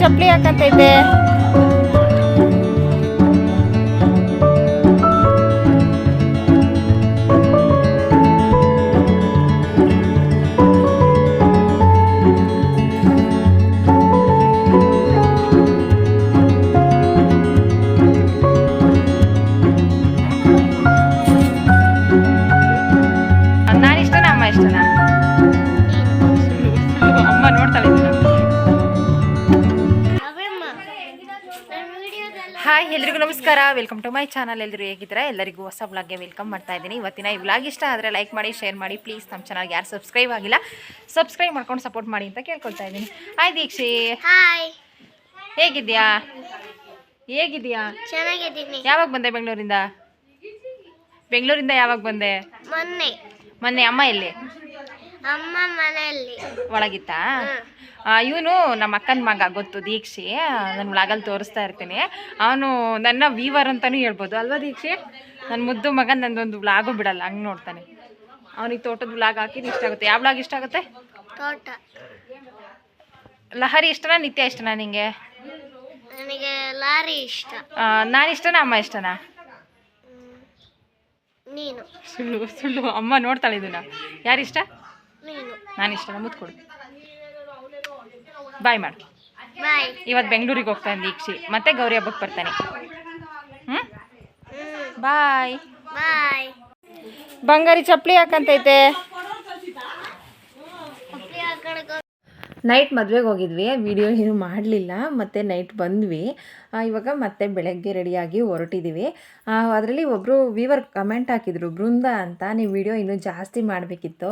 ಚಪ್ಪಲಿ ಹಾಕಂತೈತೆ welcome to my channel ಎಲ್ಲರೂ ಹೇಗಿದ್ದೀರಾ? ಎಲ್ಲರಿಗೂ ಹೊಸ ವ್ಲಾಗ್ಗೆ ವೆಲ್ಕಮ್ ಮಾಡ್ತಾ ಇದ್ದೀನಿ. ಇವತ್ತಿನ ಈ ವ್ಲಾಗ್ ಇಷ್ಟ ಆದರೆ ಲೈಕ್ ಮಾಡಿ ಶೇರ್ ಮಾಡಿ. ಪ್ಲೀಸ್ ನಮ್ಮ ಚಾನಲ್ಗೆ ಯಾರು ಸಬ್ಸ್ಕ್ರೈಬ್ ಆಗಿಲ್ಲ ಸಬ್ಸ್ಕ್ರೈಬ್ ಮಾಡ್ಕೊಂಡು ಸಪೋರ್ಟ್ ಮಾಡಿ ಅಂತ ಕೇಳ್ಕೊಳ್ತಾ ಇದ್ದೀನಿ. ಹಾಯ್ ದೀಕ್ಷಿ. ಹಾಯ್ ಹೇಗಿದ್ಯಾ ಹೇಗಿದ್ಯಾ ಚೆನ್ನಾಗಿದ್ದೀನಿ. ಯಾವಾಗ ಬಂದೆ ಬೆಂಗಳೂರಿಂದ? ಬೆಂಗಳೂರಿಂದ ಯಾವಾಗ ಬಂದೆ? ಮೊನ್ನೆ. ಮೊನ್ನೆ ಅಮ್ಮ ಎಲ್ಲಿ? ಅಮ್ಮ ಮನೆಯಲ್ಲಿ. ಒಳಗಿತ್ತಾ? ಇವನು ನಮ್ಮ ಅಕ್ಕನ ಮಗ ಗೊತ್ತು? ದೀಕ್ಷಿ. ನನ್ನ ವ್ಲಾಗಲ್ಲಿ ತೋರಿಸ್ತಾ ಇರ್ತೀನಿ. ಅವನು ನನ್ನ ವೀವರ್ ಅಂತಲೂ ಹೇಳ್ಬೋದು. ಅಲ್ವಾ ದೀಕ್ಷಿ? ನನ್ನ ಮುದ್ದು ಮಗ ನಂದೊಂದು ವ್ಲಾಗು ಬಿಡಲ್ಲ ಹಂಗೆ ನೋಡ್ತಾನೆ. ಅವನಿಗೆ ತೋಟದ ವ್ಲಾಗ್ ಹಾಕಿದ್ರೆ ಇಷ್ಟ ಆಗುತ್ತೆ. ಯಾವ ವ್ಲಾಗ್ ಇಷ್ಟ ಆಗುತ್ತೆ? ತೋಟ. ಲಹರಿ ಇಷ್ಟನಾ ನಿತ್ಯ ಇಷ್ಟನಾ ನಿಂಗೆ? ನನಗೆ ಲಾರಿ ಇಷ್ಟ. ನಾನು ಇಷ್ಟನಾ ಅಮ್ಮ ಇಷ್ಟನಾ? ನೀನು. ಸುಳ್ಳು ಸುಳ್ಳು. ಅಮ್ಮ ನೋಡ್ತಾಳೆ ಇದನ್ನ. ಯಾರಿಷ್ಟ? ನೀನು. ನಾನು ಇಷ್ಟನಾ? ಮುದ್ದು ಕೊಡು ಬಾಯ್ ಮಾಡು. ಇವತ್ತು ಬೆಂಗಳೂರಿಗೆ ಹೋಗ್ತಾನೆ ದೀಕ್ಷಿ. ಮತ್ತೆ ಗೌರಿ ಹಬ್ಬಕ್ಕೆ ಬರ್ತಾನೆ. ಹ್ಞೂ ಬಾಯ್. ಬಾಯ್. ಬಂಗಾರಿ ಚಪ್ಪಲಿ ಹಾಕಂತೈತೆ ಚಪ್ಪಲಿ ಹಾಕೊಳಕ್ಕೆ ನೈಟ್ ಮದುವೆಗೆ ಹೋಗಿದ್ವಿ. ವಿಡಿಯೋ ಏನು ಮಾಡಲಿಲ್ಲ. ಮತ್ತು ನೈಟ್ ಬಂದ್ವಿ. ಆ, ಇವಾಗ ಮತ್ತೆ ಬೆಳಗ್ಗೆ ರೆಡಿಯಾಗಿ ಹೊರಟಿದ್ದೀವಿ ಅದರಲ್ಲಿ ಒಬ್ಬರು ವೀವರ್ ಕಮೆಂಟ್ ಹಾಕಿದರು ಬೃಂದ ಅಂತ ನೀವು ವಿಡಿಯೋ ಇನ್ನೂ ಜಾಸ್ತಿ ಮಾಡಬೇಕಿತ್ತು.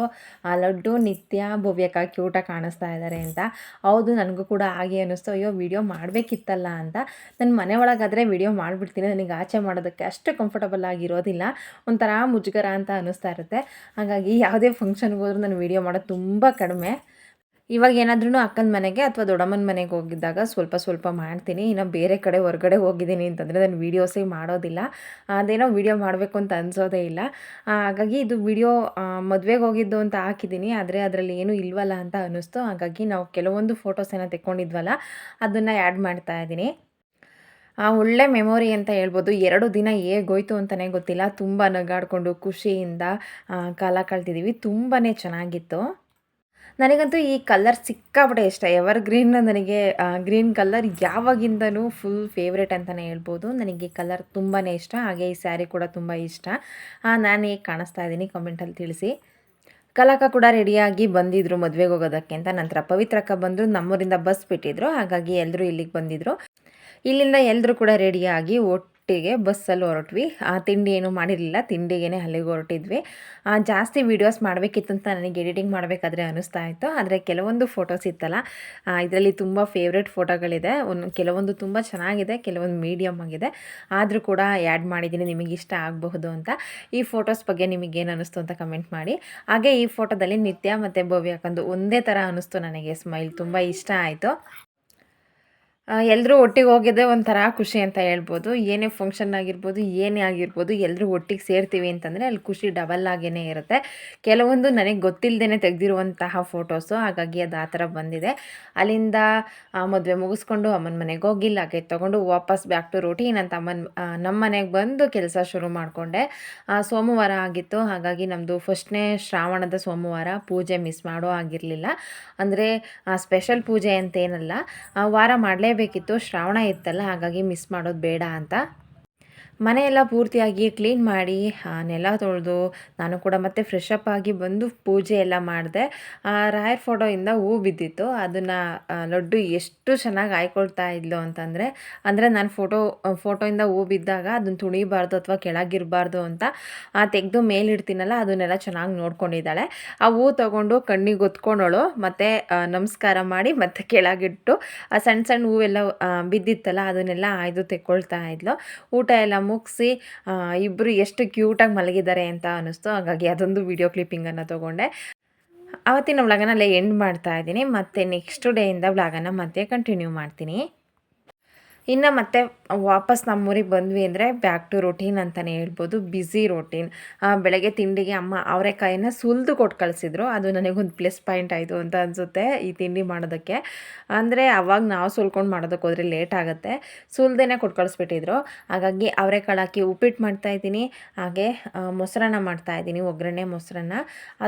ಲಡ್ಡು ನಿತ್ಯ ಭವ್ಯಕ ಕ್ಯೂಟ ಕಾಣಿಸ್ತಾ ಇದ್ದಾರೆ ಅಂತ. ಹೌದು ನನಗೂ ಕೂಡ ಹಾಗೆ ಅನ್ನಿಸ್ತು. ಅಯ್ಯೋ ವಿಡಿಯೋ ಮಾಡಬೇಕಿತ್ತಲ್ಲ ಅಂತ. ನನ್ನ ಮನೆ ಒಳಗಾದರೆ ವಿಡಿಯೋ ಮಾಡಿಬಿಡ್ತೀನಿ. ನನಗೆ ಆಚೆ ಮಾಡೋದಕ್ಕೆ ಅಷ್ಟು ಕಂಫರ್ಟಬಲ್ ಆಗಿರೋದಿಲ್ಲ. ಒಂಥರ ಮುಜುಗರ ಅಂತ ಅನ್ನಿಸ್ತಾ ಇರುತ್ತೆ. ಹಾಗಾಗಿ ಯಾವುದೇ ಫಂಕ್ಷನ್ಗೆ ಹೋದ್ರೂ ನಾನು ವಿಡಿಯೋ ಮಾಡೋದು ತುಂಬ ಕಡಿಮೆ. ಇವಾಗ ಏನಾದ್ರೂ ಅಕ್ಕನ ಮನೆಗೆ ಅಥವಾ ದೊಡ್ಡಮ್ಮನ ಮನೆಗೆ ಹೋಗಿದ್ದಾಗ ಸ್ವಲ್ಪ ಸ್ವಲ್ಪ ಮಾಡ್ತೀನಿ. ಇನ್ನು ಬೇರೆ ಕಡೆ ಹೊರಗಡೆ ಹೋಗಿದ್ದೀನಿ ಅಂತಂದರೆ ನಾನು ವೀಡಿಯೋಸೇ ಮಾಡೋದಿಲ್ಲ. ಅದೇನೋ ವೀಡಿಯೋ ಮಾಡಬೇಕು ಅಂತ ಅನಿಸೋದೇ ಇಲ್ಲ. ಹಾಗಾಗಿ ಇದು ವಿಡಿಯೋ ಮದುವೆಗೆ ಹೋಗಿದ್ದು ಅಂತ ಹಾಕಿದ್ದೀನಿ. ಆದರೆ ಅದರಲ್ಲಿ ಏನೂ ಇಲ್ವಲ್ಲ ಅಂತ ಅನ್ನಿಸ್ತು. ಹಾಗಾಗಿ ನಾವು ಕೆಲವೊಂದು ಫೋಟೋಸನ್ನು ತೆಕ್ಕೊಂಡಿದ್ವಲ್ಲ ಅದನ್ನು ಆ್ಯಡ್ ಮಾಡ್ತಾ ಇದ್ದೀನಿ. ಆ, ಒಳ್ಳೆ ಮೆಮೊರಿ ಅಂತ ಹೇಳ್ಬೋದು. ಎರಡು ದಿನ ಹೇಗೋಯ್ತು ಅಂತಲೇ ಗೊತ್ತಿಲ್ಲ. ತುಂಬ ನಗಾಡಿಕೊಂಡು ಖುಷಿಯಿಂದ ಕಾಲ ಕಳ್ತಿದ್ದೀವಿ ತುಂಬಾ ಚೆನ್ನಾಗಿತ್ತು. ನನಗಂತೂ ಈ ಕಲರ್ ಸಿಕ್ಕಾಪಟ್ಟೆ ಇಷ್ಟ. ಎವರ್ ಗ್ರೀನ್ ನನಗೆ ಗ್ರೀನ್ ಕಲರ್ ಯಾವಾಗಿಂದನೂ ಫುಲ್ ಫೇವ್ರೇಟ್ ಅಂತಲೇ ಹೇಳ್ಬೋದು. ನನಗೆ ಈ ಕಲರ್ ತುಂಬಾ ಇಷ್ಟ. ಹಾಗೆ ಈ ಸ್ಯಾರಿ ಕೂಡ ತುಂಬ ಇಷ್ಟ. ನಾನು ಹೇಗೆ ಕಾಣಿಸ್ತಾ ಇದ್ದೀನಿ. ಕಮೆಂಟಲ್ಲಿ ತಿಳಿಸಿ. ಕಲಾಕ ಕೂಡ ರೆಡಿಯಾಗಿ ಬಂದಿದ್ರು ಮದುವೆಗೆ ಹೋಗೋದಕ್ಕೆ ಅಂತ. ನಂತರ ಪವಿತ್ರಕ್ಕ ಬಂದರು, ನಮ್ಮೂರಿಂದ ಬಸ್ ಬಿಟ್ಟಿದ್ರು. ಹಾಗಾಗಿ ಎಲ್ಲರೂ ಇಲ್ಲಿಗೆ ಬಂದಿದ್ರು. ಇಲ್ಲಿಂದ ಎಲ್ಲರೂ ಕೂಡ ರೆಡಿಯಾಗಿ ಒಟ್ಟಿಗೆ ಬಸ್ಸಲ್ಲಿ ಹೊರಟ್ವಿ. ಆ ತಿಂಡಿ ಏನು ಮಾಡಿರಲಿಲ್ಲ. ತಿಂಡಿಗೇ ಅಲ್ಲಿಗೆ ಹೊರಟಿದ್ವಿ. ಜಾಸ್ತಿ ವೀಡಿಯೋಸ್ ಮಾಡಬೇಕಿತ್ತು ಅಂತ ನನಗೆ ಎಡಿಟಿಂಗ್ ಮಾಡಬೇಕಾದ್ರೆ ಅನಿಸ್ತಾ ಇತ್ತು. ಆದರೆ ಕೆಲವೊಂದು ಫೋಟೋಸ್ ಇತ್ತಲ್ಲ ಇದರಲ್ಲಿ ತುಂಬ ಫೇವ್ರೆಟ್ ಫೋಟೋಗಳಿದೆ ಒಂದು, ಕೆಲವೊಂದು ತುಂಬ ಚೆನ್ನಾಗಿದೆ, ಕೆಲವೊಂದು ಮೀಡಿಯಮ್ ಆಗಿದೆ. ಆದರೂ ಕೂಡ ಆ್ಯಡ್ ಮಾಡಿದ್ದೀನಿ, ನಿಮಗೆ ಇಷ್ಟ ಆಗಬಹುದು ಅಂತ. ಈ ಫೋಟೋಸ್ ಬಗ್ಗೆ ನಿಮಗೆ ಏನು ಅನ್ನಿಸ್ತು ಅಂತ ಕಮೆಂಟ್ ಮಾಡಿ. ಹಾಗೆ ಈ ಫೋಟೋದಲ್ಲಿ ನಿತ್ಯ ಮತ್ತು ಭವ್ಯ ಕಂದು ಒಂದೇ ಥರ ಅನ್ನಿಸ್ತು ನನಗೆ. ಸ್ಮೈಲ್ ತುಂಬ ಇಷ್ಟ ಆಯಿತು. ಎಲ್ಲರೂ ಒಟ್ಟಿಗೆ ಹೋಗಿದ್ದೆ ಒಂಥರ ಖುಷಿ ಅಂತ ಹೇಳ್ಬೋದು. ಏನೇ ಫಂಕ್ಷನ್ ಆಗಿರ್ಬೋದು, ಏನೇ ಆಗಿರ್ಬೋದು ಎಲ್ಲರೂ ಒಟ್ಟಿಗೆ ಸೇರ್ತೀವಿ ಅಂತಂದರೆ ಅಲ್ಲಿ ಖುಷಿ ಡಬಲ್ ಆಗೇ ಇರುತ್ತೆ. ಕೆಲವೊಂದು ನನಗೆ ಗೊತ್ತಿಲ್ಲದೇ ತೆಗೆದಿರುವಂತಹ ಫೋಟೋಸು ಹಾಗಾಗಿ ಅದು ಆ ಥರ ಬಂದಿದೆ. ಅಲ್ಲಿಂದ ಮದುವೆ ಮುಗಿಸ್ಕೊಂಡು ಅಮ್ಮನ ಮನೆಗೆ ಹೋಗಿ ಲಗೇಜ್ ತೊಗೊಂಡು ವಾಪಸ್ ಬ್ಯಾಕ್ ಟು ರೂಟೀನ್ ಅಂತ ಅಮ್ಮನ ನಮ್ಮ ಮನೆಗೆ ಬಂದು ಕೆಲಸ ಶುರು ಮಾಡಿಕೊಂಡೆ. ಸೋಮವಾರ ಆಗಿತ್ತು. ಹಾಗಾಗಿ ನಮ್ಮದು ಫಸ್ಟ್ನೇ ಶ್ರಾವಣದ ಸೋಮವಾರ ಪೂಜೆ ಮಿಸ್ ಮಾಡೋ ಆಗಿರಲಿಲ್ಲ ಅಂದರೆ ಸ್ಪೆಷಲ್ ಪೂಜೆ ಅಂತೇನಲ್ಲ ವಾರ ವಾರ ಮಾಡಲೇಬೇಕಿತ್ತು ಶ್ರಾವಣ ಇತ್ತಲ್ಲ ಹಾಗಾಗಿ ಮಿಸ್ ಮಾಡೋದು ಬೇಡ ಅಂತ ಮನೆಯೆಲ್ಲ ಪೂರ್ತಿಯಾಗಿ ಕ್ಲೀನ್ ಮಾಡಿ ನೆಲ ತೊಳೆದು ನಾನು ಕೂಡ ಮತ್ತೆ ಫ್ರೆಶ್ ಅಪ್ ಆಗಿ ಬಂದು ಪೂಜೆ ಎಲ್ಲ ಮಾಡಿದೆ. ರಾಯರ್ ಫೋಟೋಯಿಂದ ಹೂ ಬಿದ್ದಿತ್ತು. ಅದನ್ನು ಲಡ್ಡು ಎಷ್ಟು ಚೆನ್ನಾಗಿ ಆಯ್ಕೊಳ್ತಾ ಇದ್ಲು ಅಂತಂದರೆ, ಅಂದರೆ ನಾನು ಫೋಟೋ ಫೋಟೋಯಿಂದ ಹೂ ಬಿದ್ದಾಗ ಅದನ್ನು ತುಣಿಬಾರ್ದು ಅಥವಾ ಕೆಳಗಿರಬಾರ್ದು ಅಂತ ತೆಗೆದು ಮೇಲಿಡ್ತೀನಲ್ಲ ಅದನ್ನೆಲ್ಲ ಚೆನ್ನಾಗಿ ನೋಡ್ಕೊಂಡಿದ್ದಾಳೆ. ಆ ಹೂ ತೊಗೊಂಡು ಕಣ್ಣಿಗೆ ಒತ್ಕೊಂಡವಳು ಮತ್ತು ನಮಸ್ಕಾರ ಮಾಡಿ ಮತ್ತೆ ಕೆಳಗಿಟ್ಟು, ಆ ಸಣ್ಣ ಸಣ್ಣ ಹೂವೆಲ್ಲ ಬಿದ್ದಿತ್ತಲ್ಲ ಅದನ್ನೆಲ್ಲ ಆಯ್ದು ತೆಕ್ಕೊಳ್ತಾ ಇದ್ಲು. ಊಟ ಎಲ್ಲ ಮುಗಿಸಿ ಇಬ್ಬರು ಎಷ್ಟು ಕ್ಯೂಟಾಗಿ ಮಲಗಿದ್ದಾರೆ ಅಂತ ಅನ್ನಿಸ್ತು. ಹಾಗಾಗಿ ಅದೊಂದು ವಿಡಿಯೋ ಕ್ಲಿಪ್ಪಿಂಗನ್ನು ತೊಗೊಂಡೆ. ಅವತ್ತಿನ ವ್ಲಾಗನ್ನ ಅಲ್ಲೇ ಎಂಡ್ ಮಾಡ್ತಾ ಇದ್ದೀನಿ. ಮತ್ತು ನೆಕ್ಸ್ಟ್ ಡೇಯಿಂದ ವ್ಲಾಗನ್ನು ಮತ್ತೆ ಕಂಟಿನ್ಯೂ ಮಾಡ್ತೀನಿ. ಇನ್ನು ಮತ್ತೆ ವಾಪಸ್ ನಮ್ಮೂರಿಗೆ ಬಂದ್ವಿ ಅಂದರೆ ಬ್ಯಾಕ್ ಟು ರೊಟೀನ್ ಅಂತಲೇ ಹೇಳ್ಬೋದು ಬ್ಯುಸಿ ರೊಟೀನ್ ಬೆಳಗ್ಗೆ ತಿಂಡಿಗೆ ಅಮ್ಮ ಅವರೆಕಾಯಿನ ಸುಲಿದು ಕೊಟ್ಟು ಕಳಿಸಿದ್ರು. ಅದು ನನಗೊಂದು ಪ್ಲಸ್ ಪಾಯಿಂಟ್ ಆಯಿತು ಅಂತ ಅನಿಸುತ್ತೆ ಈ ತಿಂಡಿ ಮಾಡೋದಕ್ಕೆ. ಅಂದರೆ ಅವಾಗ ನಾವು ಸುಲ್ಕೊಂಡು ಮಾಡೋದಕ್ಕೆ ಹೋದರೆ ಲೇಟ್ ಆಗುತ್ತೆ. ಸುಲ್ದೇನೆ ಕೊಟ್ಟು ಕಳಿಸ್ಬಿಟ್ಟಿದ್ರು. ಹಾಗಾಗಿ ಅವರೆಕಾಳು ಹಾಕಿ ಉಪ್ಪಿಟ್ಟು ಮಾಡ್ತಾಯಿದ್ದೀನಿ ಹಾಗೆ ಮೊಸರನ್ನ ಮಾಡ್ತಾಯಿದ್ದೀನಿ ಒಗ್ಗರಣೆ, ಮೊಸರನ್ನ.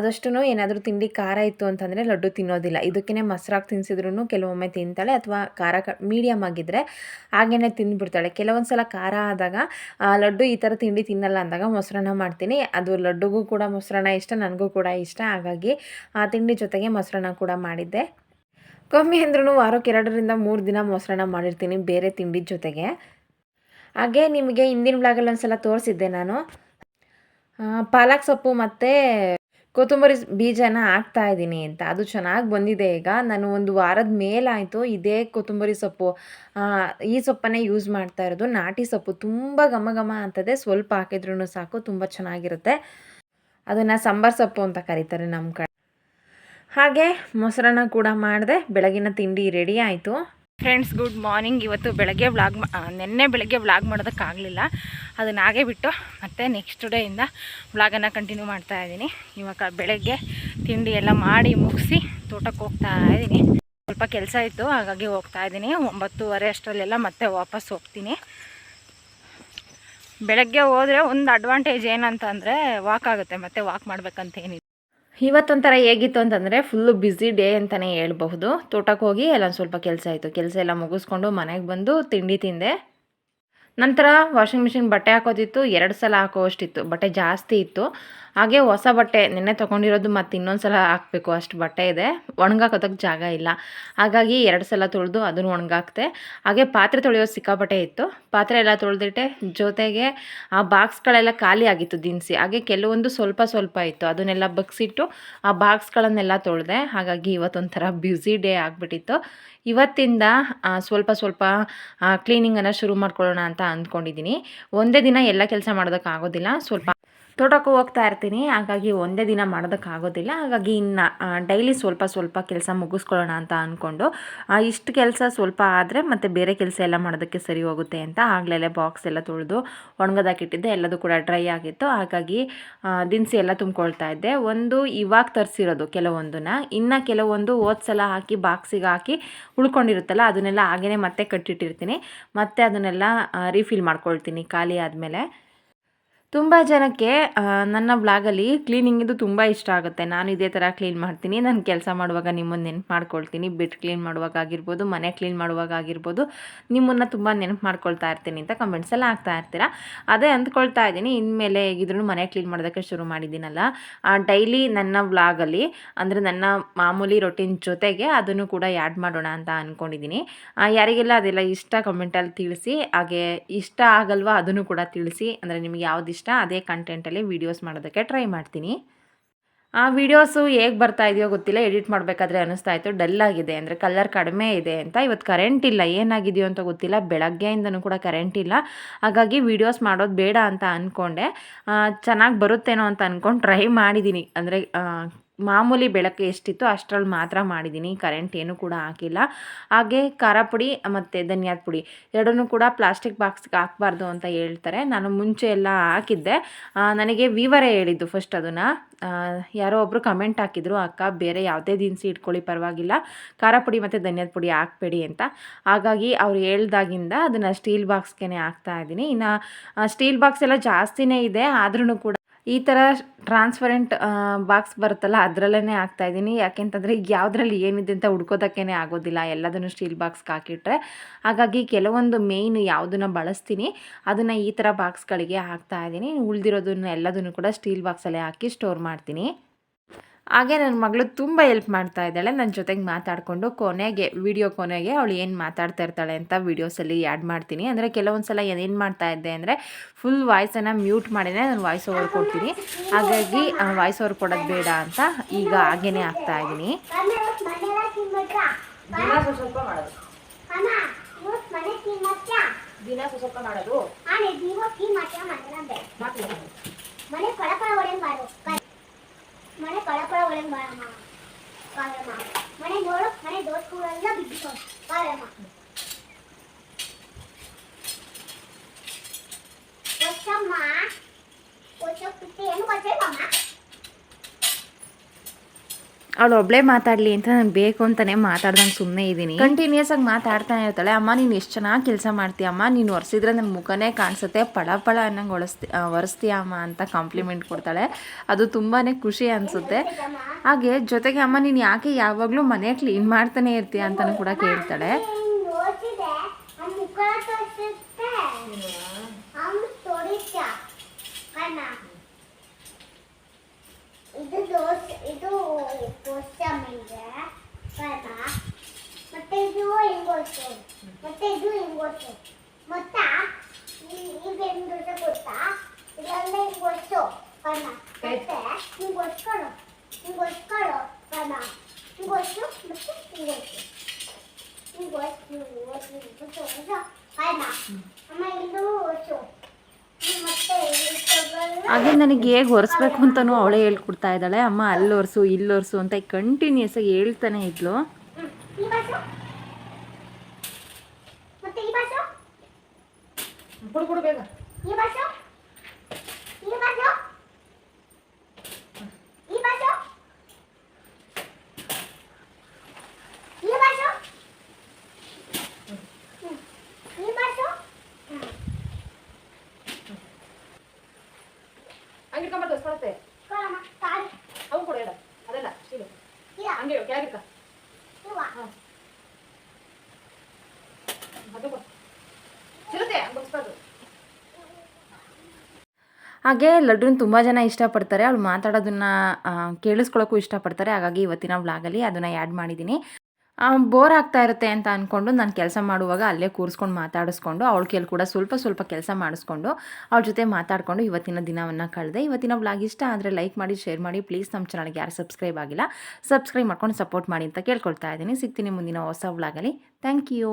ಅದಷ್ಟು ಏನಾದರೂ ತಿಂಡಿ ಖಾರ ಇತ್ತು ಅಂತಂದರೆ ಲಡ್ಡು ತಿನ್ನೋದಿಲ್ಲ. ಇದಕ್ಕೇ ಮೊಸರಾಗಿ ತಿನ್ಸಿದ್ರು ಕೆಲವೊಮ್ಮೆ ತಿಂತಾಳೆ ಅಥವಾ ಖಾರ ಕ ಮೀಡಿಯಮ್ ಆಗಿದ್ದರೆ ಹಾಗೇ ತಿಂದುಬಿಡ್ತಾಳೆ. ಕೆಲವೊಂದು ಸಲ ಖಾರ ಆದಾಗ ಲಡ್ಡು ಈ ಥರ ತಿಂಡಿ ತಿನ್ನಲ್ಲ ಅಂದಾಗ ಮೊಸರನ್ನ ಮಾಡ್ತೀನಿ. ಅದು ಲಡ್ಡುಗೂ ಕೂಡ ಮೊಸರನ್ನ ಇಷ್ಟ, ನನಗೂ ಕೂಡ ಇಷ್ಟ. ಹಾಗಾಗಿ ಆ ತಿಂಡಿ ಜೊತೆಗೆ ಮೊಸರನ್ನ ಕೂಡ ಮಾಡಿದ್ದೆ. ಕಮ್ಮಿ ಅಂದ್ರೂ ವಾರಕ್ಕೆ ಎರಡರಿಂದ ಮೂರು ದಿನ ಮೊಸರನ್ನ ಮಾಡಿರ್ತೀನಿ ಬೇರೆ ತಿಂಡಿ ಜೊತೆಗೆ. ಹಾಗೆ ನಿಮಗೆ ಹಿಂದಿನ ಬ್ಲಾಗಲ್ಲಿ ಒಂದು ಸಲ ತೋರಿಸಿದ್ದೆ ನಾನು. ಪಾಲಕ್ ಸೊಪ್ಪು ಮತ್ತು ಕೊತ್ತಂಬರಿ ಬೀಜನ ಹಾಕ್ತಾ ಇದ್ದೀನಿ ಅಂತ. ಅದು ಚೆನ್ನಾಗಿ ಬಂದಿದೆ ಈಗ. ನಾನು ಒಂದು ವಾರದ ಮೇಲಾಯಿತು. ಇದೇ ಕೊತ್ತಂಬರಿ ಸೊಪ್ಪು ಈ ಸೊಪ್ಪನ್ನೇ ಯೂಸ್ ಮಾಡ್ತಾ ಇರೋದು. ನಾಟಿ ಸೊಪ್ಪು ತುಂಬ ಘಮ ಘಮ ಅಂತದೆ. ಸ್ವಲ್ಪ ಹಾಕಿದ್ರೂ ಸಾಕು, ತುಂಬ ಚೆನ್ನಾಗಿರುತ್ತೆ. ಅದನ್ನು ಸಾಂಬಾರ್ ಸೊಪ್ಪು ಅಂತ ಕರೀತಾರೆ ನಮ್ಮ ಕಡೆ. ಹಾಗೆ ಮೊಸರನ್ನ ಕೂಡ ಮಾಡಿದೆ. ಬೆಳಗಿನ ತಿಂಡಿ ರೆಡಿ ಆಯಿತು. ಫ್ರೆಂಡ್ಸ್ ಗುಡ್ ಮಾರ್ನಿಂಗ್ ಇವತ್ತು ಬೆಳಗ್ಗೆ ವ್ಲಾಗ್ ನಿನ್ನೆ ಬೆಳಗ್ಗೆ ವ್ಲಾಗ್ ಮಾಡೋದಕ್ಕಾಗಲಿಲ್ಲ ಅದನ್ನ ಹಾಗೆ ಬಿಟ್ಟು ಮತ್ತೆ ನೆಕ್ಸ್ಟ್ ಡೇಯಿಂದ ವ್ಲಾಗನ್ನು ಕಂಟಿನ್ಯೂ ಮಾಡ್ತಾ ಇದ್ದೀನಿ. ಇವಾಗ ಬೆಳಗ್ಗೆ ತಿಂಡಿ ಎಲ್ಲ ಮಾಡಿ ಮುಗಿಸಿ ತೋಟಕ್ಕೆ ಹೋಗ್ತಾ ಇದ್ದೀನಿ. ಸ್ವಲ್ಪ ಕೆಲಸ ಇತ್ತು, ಹಾಗಾಗಿ ಹೋಗ್ತಾ ಇದ್ದೀನಿ. ಒಂಬತ್ತುವರೆ ಅಷ್ಟರಲ್ಲೆಲ್ಲ ಮತ್ತೆ ವಾಪಸ್ ಹೋಗ್ತೀನಿ. ಬೆಳಗ್ಗೆ ಹೋದರೆ ಒಂದು ಅಡ್ವಾಂಟೇಜ್ ಏನಂತಂದರೆ ವಾಕ್ ಆಗುತ್ತೆ, ಮತ್ತೆ ವಾಕ್ ಮಾಡ್ಬೇಕಂತ ಏನಿಲ್ಲ. ಇವತ್ತೊಂಥರ ಹೇಗಿತ್ತು ಅಂತಂದರೆ ಫುಲ್ಲು ಬ್ಯುಸಿ ಡೇ ಅಂತಲೇ ಹೇಳ್ಬಹುದು. ತೋಟಕ್ಕೆ ಹೋಗಿ ಎಲ್ಲ ಸ್ವಲ್ಪ ಕೆಲಸ ಆಯಿತು. ಕೆಲಸ ಎಲ್ಲ ಮುಗಿಸ್ಕೊಂಡು ಮನೆಗೆ ಬಂದು ತಿಂಡಿ ತಿಂದೆ. ನಂತರ ವಾಷಿಂಗ್ ಮಿಷಿನ್ ಬಟ್ಟೆ ಹಾಕೋದಿತ್ತು. ಎರಡು ಸಲ ಹಾಕೋವಷ್ಟಿತ್ತು ಬಟ್ಟೆ ಜಾಸ್ತಿ ಇತ್ತು. ಹಾಗೆ ಹೊಸ ಬಟ್ಟೆ ನಿನ್ನೆ ತೊಗೊಂಡಿರೋದು ಮತ್ತು ಇನ್ನೊಂದು ಸಲ ಹಾಕಬೇಕು, ಅಷ್ಟು ಬಟ್ಟೆ ಇದೆ. ಒಣಗಾಕೋದಕ್ಕೆ ಜಾಗ ಇಲ್ಲ. ಹಾಗಾಗಿ ಎರಡು ಸಲ ತೊಳೆದು ಅದನ್ನು ಒಣಗಾಕ್ತೆ. ಹಾಗೆ ಪಾತ್ರೆ ತೊಳೆಯೋ ಸಿಕ್ಕಾಪಟ್ಟೆ ಇತ್ತು. ಪಾತ್ರೆ ಎಲ್ಲ ತೊಳೆದಿಟ್ಟೆ. ಜೊತೆಗೆ ಆ ಬಾಕ್ಸ್ಗಳೆಲ್ಲ ಖಾಲಿ ಆಗಿತ್ತು ದಿನಸಿ. ಹಾಗೆ ಕೆಲವೊಂದು ಸ್ವಲ್ಪ ಸ್ವಲ್ಪ ಇತ್ತು. ಅದನ್ನೆಲ್ಲ ಬಗ್ಸಿಟ್ಟು ಆ ಬಾಕ್ಸ್ಗಳನ್ನೆಲ್ಲ ತೊಳೆದೆ. ಹಾಗಾಗಿ ಇವತ್ತೊಂಥರ ಬ್ಯುಸಿ ಡೇ ಆಗಿಬಿಟ್ಟಿತ್ತು. ಇವತ್ತಿಂದ ಸ್ವಲ್ಪ ಸ್ವಲ್ಪ ಕ್ಲೀನಿಂಗನ್ನು ಶುರು ಮಾಡ್ಕೊಳ್ಳೋಣ ಅಂತ ಅಂದ್ಕೊಂಡಿದ್ದೀನಿ. ಒಂದೇ ದಿನ ಎಲ್ಲ ಕೆಲಸ ಮಾಡೋದಕ್ಕಾಗೋದಿಲ್ಲ. ಸ್ವಲ್ಪ ತೋಟಕ್ಕೂ ಹೋಗ್ತಾ ಇರ್ತೀನಿ. ಹಾಗಾಗಿ ಒಂದೇ ದಿನ ಮಾಡೋದಕ್ಕಾಗೋದಿಲ್ಲ. ಹಾಗಾಗಿ ಇನ್ನು ಡೈಲಿ ಸ್ವಲ್ಪ ಸ್ವಲ್ಪ ಕೆಲಸ ಮುಗಿಸ್ಕೊಳ್ಳೋಣ ಅಂತ ಅಂದ್ಕೊಂಡು ಇಷ್ಟು ಕೆಲಸ ಸ್ವಲ್ಪ ಆದರೆ ಮತ್ತು ಬೇರೆ ಕೆಲಸ ಎಲ್ಲ ಮಾಡೋದಕ್ಕೆ ಸರಿ ಹೋಗುತ್ತೆ ಅಂತ ಆಗಲೇ ಬಾಕ್ಸ್ ಎಲ್ಲ ತೊಳೆದು ಒಣಗೋದಾಕಿಟ್ಟಿದ್ದೆ ಎಲ್ಲದೂ ಕೂಡ ಡ್ರೈ ಆಗಿತ್ತು. ಹಾಗಾಗಿ ದಿನಸಿ ಎಲ್ಲ ತುಂಬ್ಕೊಳ್ತಾ ಇದ್ದೆ. ಒಂದು ಇವಾಗ ತರಿಸಿರೋದು ಕೆಲವೊಂದನ್ನ. ಇನ್ನು ಕೆಲವೊಂದು ಸಲ ಹಾಕಿ ಬಾಕ್ಸಿಗೆ ಹಾಕಿ ಉಳ್ಕೊಂಡಿರುತ್ತಲ್ಲ, ಅದನ್ನೆಲ್ಲ ಹಾಗೆಯೇ ಮತ್ತೆ ಕಟ್ಟಿಟ್ಟಿರ್ತೀನಿ. ಮತ್ತೆ ಅದನ್ನೆಲ್ಲ ರೀಫಿಲ್ ಮಾಡ್ಕೊಳ್ತೀನಿ ಖಾಲಿ ಆದಮೇಲೆ. ತುಂಬ ಜನಕ್ಕೆ ನನ್ನ ಬ್ಲಾಗಲ್ಲಿ ಕ್ಲೀನಿಂಗಿದು ತುಂಬ ಇಷ್ಟ ಆಗುತ್ತೆ. ನಾನು ಇದೇ ಥರ ಕ್ಲೀನ್ ಮಾಡ್ತೀನಿ. ನಾನು ಕೆಲಸ ಮಾಡುವಾಗ ನಿಮ್ಮನ್ನು ನೆನಪು ಮಾಡ್ಕೊಳ್ತೀನಿ. ಬಿಟ್ ಕ್ಲೀನ್ ಮಾಡುವಾಗ ಆಗಿರ್ಬೋದು, ಮನೆ ಕ್ಲೀನ್ ಮಾಡುವಾಗ ಆಗಿರ್ಬೋದು, ನಿಮ್ಮನ್ನು ತುಂಬ ನೆನಪು ಮಾಡ್ಕೊಳ್ತಾ ಇರ್ತೀನಿ ಅಂತ ಕಮೆಂಟ್ಸೆಲ್ಲ ಆಗ್ತಾ ಇರ್ತೀರಾ? ಅದೇ ಅಂದ್ಕೊಳ್ತಾ ಇದ್ದೀನಿ. ಇನ್ಮೇಲೆ ಹೇಗಿದ್ರು ಮನೆ ಕ್ಲೀನ್ ಮಾಡೋದಕ್ಕೆ ಶುರು ಮಾಡಿದ್ದೀನಲ್ಲ. ಡೈಲಿ ನನ್ನ ವ್ಲಾಗಲ್ಲಿ, ಅಂದರೆ ನನ್ನ ಮಾಮೂಲಿ ರೊಟೀನ್ ಜೊತೆಗೆ ಅದನ್ನು ಕೂಡ ಆ್ಯಡ್ ಮಾಡೋಣ ಅಂತ ಅಂದ್ಕೊಂಡಿದ್ದೀನಿ ಯಾರಿಗೆಲ್ಲ ಅದೆಲ್ಲ ಇಷ್ಟ ಕಮೆಂಟಲ್ಲಿ ತಿಳಿಸಿ, ಹಾಗೆ ಇಷ್ಟ ಆಗಲ್ವಾ ಅದನ್ನು ಕೂಡ ತಿಳಿಸಿ, ಅಂದರೆ ನಿಮಗೆ ಯಾವ್ದು ಇಷ್ಟ, ಅದೇ ಕಂಟೆಂಟಲ್ಲಿ ವೀಡಿಯೋಸ್ ಮಾಡೋದಕ್ಕೆ ಟ್ರೈ ಮಾಡ್ತೀನಿ. ಆ ವೀಡಿಯೋಸು ಹೇಗೆ ಬರ್ತಾ ಇದೆಯೋ ಗೊತ್ತಿಲ್ಲ ಎಡಿಟ್ ಮಾಡಬೇಕಾದ್ರೆ ಅನ್ನಿಸ್ತಾ ಇತ್ತು ಡಲ್ ಆಗಿದೆ, ಅಂದರೆ ಕಲರ್ ಕಡಿಮೆ ಇದೆ ಅಂತ. ಇವತ್ತು ಕರೆಂಟ್ ಇಲ್ಲ, ಏನಾಗಿದೆಯೋ ಅಂತ ಗೊತ್ತಿಲ್ಲ, ಬೆಳಗ್ಗೆಯಿಂದನೂ ಕೂಡ ಕರೆಂಟ್ ಇಲ್ಲ. ಹಾಗಾಗಿ ವೀಡಿಯೋಸ್ ಮಾಡೋದು ಬೇಡ ಅಂತ ಅಂದ್ಕೊಂಡೆ ಚೆನ್ನಾಗಿ ಬರುತ್ತೇನೋ ಅಂತ ಅಂದ್ಕೊಂಡು ಟ್ರೈ ಮಾಡಿದ್ದೀನಿ ಅಂದರೆ ಮಾಮೂಲಿ ಬೆಳಕು ಎಷ್ಟಿತ್ತು ಅಷ್ಟರಲ್ಲಿ ಮಾತ್ರ ಮಾಡಿದ್ದೀನಿ. ಕರೆಂಟ್ ಏನು ಕೂಡ ಹಾಕಿಲ್ಲ. ಹಾಗೆ ಖಾರ ಪುಡಿ ಮತ್ತು ಧನಿಯಾದ ಪುಡಿ ಎರಡನ್ನೂ ಕೂಡ ಪ್ಲಾಸ್ಟಿಕ್ ಬಾಕ್ಸ್ಗೆ ಹಾಕಬಾರ್ದು ಅಂತ ಹೇಳ್ತಾರೆ. ನಾನು ಮುಂಚೆ ಎಲ್ಲ ಹಾಕಿದ್ದೆ. ನನಗೆ ವೀವರೇ ಹೇಳಿದ್ದು ಫಸ್ಟ್ ಅದನ್ನು. ಯಾರೋ ಒಬ್ಬರು ಕಮೆಂಟ್ ಹಾಕಿದ್ರು, ಅಕ್ಕ, ಬೇರೆ ಯಾವುದೇ ದಿನಸಿ ಇಟ್ಕೊಳ್ಳಿ, ಪರವಾಗಿಲ್ಲ. ಖಾರ ಪುಡಿ ಮತ್ತು ಧನಿಯಾದ ಪುಡಿ ಹಾಕ್ಬೇಡಿ ಅಂತ. ಹಾಗಾಗಿ ಅವ್ರು ಹೇಳ್ದಾಗಿಂದ ಅದನ್ನು ಸ್ಟೀಲ್ ಬಾಕ್ಸ್ಗೆ ಹಾಕ್ತಾ ಇದ್ದೀನಿ. ಇನ್ನು ಸ್ಟೀಲ್ ಬಾಕ್ಸ್ ಎಲ್ಲ ಜಾಸ್ತಿನೇ ಇದೆ. ಆದ್ರೂ ಕೂಡ ಈ ಥರ ಟ್ರಾನ್ಸ್ಪರೆಂಟ್ ಬಾಕ್ಸ್ ಬರುತ್ತಲ್ಲ ಅದರಲ್ಲೇ ಹಾಕ್ತಾ ಇದ್ದೀನಿ. ಯಾಕೆಂತಂದರೆ ಯಾವುದ್ರಲ್ಲಿ ಏನಿದೆ ಅಂತ ಹುಡ್ಕೋದಕ್ಕೇ ಆಗೋದಿಲ್ಲ. ಎಲ್ಲದನ್ನು ಸ್ಟೀಲ್ ಬಾಕ್ಸ್ಗೆ ಹಾಕಿಟ್ರೆ. ಹಾಗಾಗಿ ಕೆಲವೊಂದು ಮೇಯ್ನ್ ಯಾವುದನ್ನು ಬಳಸ್ತೀನಿ. ಅದನ್ನು ಈ ಥರ ಬಾಕ್ಸ್ಗಳಿಗೆ ಹಾಕ್ತಾ ಇದ್ದೀನಿ. ಉಳಿದಿರೋದನ್ನ ಎಲ್ಲದನ್ನು ಕೂಡ ಸ್ಟೀಲ್ ಬಾಕ್ಸಲ್ಲೇ ಹಾಕಿ ಸ್ಟೋರ್ ಮಾಡ್ತೀನಿ. ಹಾಗೆ ನನ್ನ ಮಗಳು ತುಂಬ ಹೆಲ್ಪ್ ಮಾಡ್ತಾ ಇದ್ದಾಳೆ. ನನ್ನ ಜೊತೆಗೆ ಮಾತಾಡಿಕೊಂಡು ಕೊನೆಗೆ ವಿಡಿಯೋ ಕೊನೆಗೆ ಅವಳು ಏನು ಮಾತಾಡ್ತಾ ಇರ್ತಾಳೆ ಅಂತ ವೀಡಿಯೋಸಲ್ಲಿ ಆ್ಯಡ್ ಮಾಡ್ತೀನಿ. ಅಂದರೆ ಕೆಲವೊಂದು ಸಲ ಏನು ಮಾಡ್ತಾ ಇದ್ದೆ ಅಂದರೆ ಫುಲ್ ವಾಯ್ಸನ್ನು ಮ್ಯೂಟ್ ಮಾಡಿನೇ ನಾನು ವಾಯ್ಸ್ ಓವರ್ ಕೊಡ್ತೀನಿ. ಹಾಗಾಗಿ ವಾಯ್ಸ್ ಓವರ್ ಕೊಡೋದು ಬೇಡ ಅಂತ ಈಗ ಹಾಗೇ ಆಗ್ತಾ ಇದ್ದೀನಿ. ಮಾಡೋದು. ಮನೆ ಪಳಪಳ ಒಳಗೆ ಬಾರು ಮನೆ ಪಳಪಳ ಒಳಗೆ ಬಾರಮ್ಮ ಕಾರಮ್ಮ ಮನೆ ನೋಡು ಮನೆ ದೋಸ್ಕೂರೆಲ್ಲ ಬಿದ್ದಿಕೊಂಡು ಕಾರಮ್ಮ ಅವಳು ಒಬ್ಳೇ ಮಾತಾಡ್ಲಿ ಅಂತ ನಾನು ಬೇಕು ಅಂತಾನೆ ಮಾತಾಡ್ದಂಗೆ ಸುಮ್ಮನೆ ಇದ್ದೀನಿ ಕಂಟಿನ್ಯೂಸ್ ಆಗಿ ಮಾತಾಡ್ತಾನೆ ಇರ್ತಾಳೆ. ಅಮ್ಮ, ನೀನು ಎಷ್ಟು ಚೆನ್ನಾಗಿ ಕೆಲಸ ಮಾಡ್ತೀಯ? ಅಮ್ಮ, ನೀನು ಒರೆಸಿದ್ರೆ ನನ್ನ ಮುಖನೇ ಕಾಣಿಸುತ್ತೆ. ಪಳ ಪಳ ಅನ್ನಂಗೆ ಒಳಸ್ತಿ ಒರೆಸ್ತೀಯ ಅಮ್ಮ ಅಂತ ಕಾಂಪ್ಲಿಮೆಂಟ್ ಕೊಡ್ತಾಳೆ. ಅದು ತುಂಬಾ ಖುಷಿ ಅನಿಸುತ್ತೆ. ಹಾಗೆ ಜೊತೆಗೆ ಅಮ್ಮ, ನೀನು ಯಾಕೆ ಯಾವಾಗಲೂ ಮನೆ ಕ್ಲೀನ್ ಮಾಡ್ತಾನೆ ಇರ್ತೀಯ ಅಂತಲೂ ಕೂಡ ಕೇಳ್ತಾಳೆ ನೋಡ್ತಿದೆ ಅವ್ನ ಮುಖ ತೋರಿಸುತ್ತೆ ಅವ್ನು ತೋರಿಸ್ತ ಕಣ್ಣ ಇದು ದೋಸೆ ಇದು ದೋಸೆ ಮೇಲೆ ಕಣ್ಣ ಮತ್ತೆ ಇದು ಹಿಂಗೋಸು ಮತ್ತೆ ಇದು ಹಿಂಗೋಸು ಮತ್ತ ಇವೇನು ದೋಸೆ ಗೊತ್ತಾ ಇದೆಲ್ಲ ಹಿಂಗೋಸು ಕಣ್ಣ ಮತ್ತೆ ಹಿಂಗೋಸ್ಕೊಳು ಹಿಂಗೋಸ್ಕೊಳು ಕಣ್ಣ ಹಿಂಗೋಸು ಮತ್ತೆ ಹಿಂಗೋಸು ಹಾಗೆ ನನಗೆ ಹೇಗೆ ಒರೆಸ್ಬೇಕು ಅಂತಲೂ ಅವಳೇ ಹೇಳ್ಕೊಡ್ತಾ ಇದ್ದಾಳೆ. ಅಮ್ಮ ಅಲ್ಲಿ ಒರೆಸು ಇಲ್ಲಿ ಒರೆಸು ಅಂತ ಕಂಟಿನ್ಯೂಸ್ ಆಗಿ ಹೇಳ್ತಾನೆ ಇದ್ಲು. ಬೇಗ ಈ ಬಾಸು ಈ ಬಾಸು ಈ ಬಾಸು ಈ ಬಾಸು ಹ್ಮ್. ಈ ಬಾಸು ಹ್ಮ್. ಹಂಗಿಟ್ಕೊಂಬರ್ತು ಹೊಸ್ಕೊಳತ್ತೆ ಕೊಡಮ್ಮ, ತಾಳಿ. ಅವು ಕೊಡು ಹೇಳ ಅದೆಲ್ಲ ಇದು ಇಲ್ಲ, ಹಂಗೆ ಕ್ಯಾರಿಕ ಇವ. ಅದು ಚಿರತೆ ಬಗ್ಸ್ಬಾರ್ದು ಹಾಗೆ ಲಡ್ಡುನ ತುಂಬ ಜನ ಇಷ್ಟಪಡ್ತಾರೆ. ಅವಳು ಮಾತಾಡೋದನ್ನ ಕೇಳಿಸ್ಕೊಳ್ಳೋಕ್ಕೂ ಇಷ್ಟಪಡ್ತಾರೆ. ಹಾಗಾಗಿ ಇವತ್ತಿನ ವ್ಲಾಗಲ್ಲಿ ಅದನ್ನು ಆ್ಯಡ್ ಮಾಡಿದ್ದೀನಿ ಬೋರ್ ಆಗ್ತಾ ಇರುತ್ತೆ ಅಂತ ಅಂದ್ಕೊಂಡು ನಾನು ಕೆಲಸ ಮಾಡುವಾಗ ಅಲ್ಲೇ ಕೂರಿಸ್ಕೊಂಡು ಮಾತಾಡಿಸ್ಕೊಂಡು, ಅವಳ ಕೇಳಿ ಕೂಡ ಸ್ವಲ್ಪ ಸ್ವಲ್ಪ ಕೆಲಸ ಮಾಡಿಸ್ಕೊಂಡು, ಅವ್ಳ ಜೊತೆ ಮಾತಾಡಿಕೊಂಡು ಇವತ್ತಿನ ದಿನವನ್ನು ಕಳೆದೆ. ಇವತ್ತಿನ ಬ್ಲಾಗ್ ಇಷ್ಟ ಆದರೆ ಲೈಕ್ ಮಾಡಿ ಶೇರ್ ಮಾಡಿ ಪ್ಲೀಸ್ ನಮ್ಮ ಚಾನಲ್ಗೆ ಯಾರು ಸಬ್ಸ್ಕ್ರೈಬ್ ಆಗಿಲ್ಲ ಸಬ್ಸ್ಕ್ರೈಬ್ ಮಾಡ್ಕೊಂಡು ಸಪೋರ್ಟ್ ಮಾಡಿ ಅಂತ ಕೇಳ್ಕೊಳ್ತಾ ಇದ್ದೀನಿ. ಸಿಗ್ತೀನಿ ಮುಂದಿನ ಹೊಸ ವ್ಲಾಗಲ್ಲಿ. Thank you